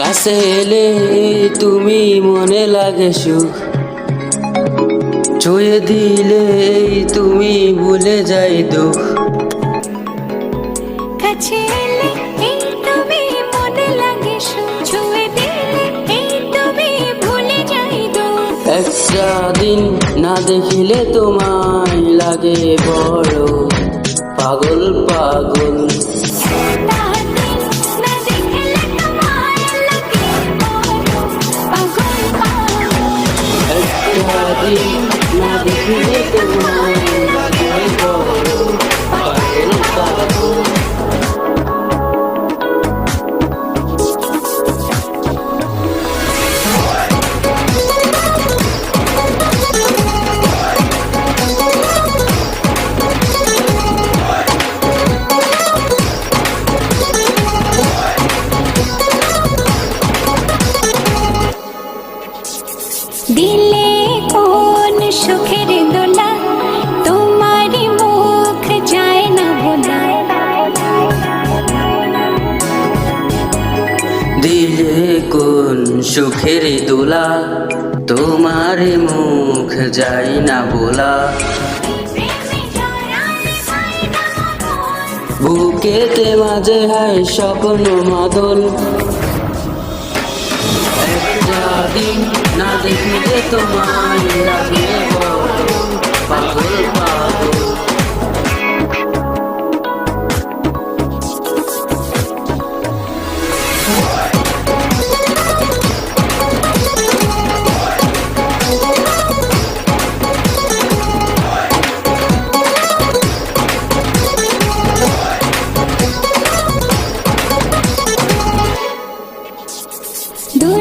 কাছে এলে তুমি মনে লাগে সুখ। ছুঁয়ে দিলে তুমি ভুলে যাই দুঃখ। কাছে এলে এই তুমি মনে লাগে সুখ। ছুঁয়ে দিলে এই তুমি ভুলে যাই দূর একটা দিন না দেখিলে তোমায় লাগে বড়। পাগল পাগল। না দেখিলে তোমায় সুখের দোলা, তোমারই মুখ যায় না বলা দিলে কোন সুখের দোলা তোমার মুখ যাই না বলা বুকেতে মাঝে হায় স্বপ্ন মাদল একটা দিন না দেখিলে তোমায় লাগে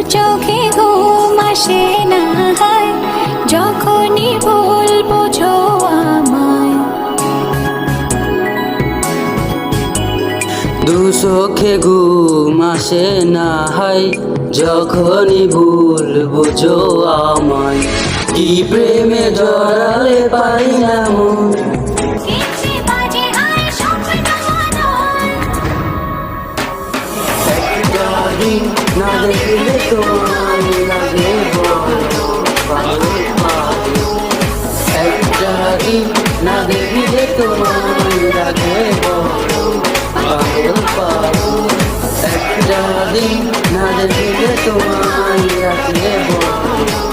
চোখে ঘুম আসে না হয়, যখনই ভুল বোঝো আমায়। দু চোখে ঘুম আসে না হয়, যখনই ভুল বুঝো আমায়। কি প্রেমে জড়ালে পাই না মন না দেখলে তোমার লাগে একটা না দেখলে তোমার লাগে একটা না দেখলে তোমার লাগে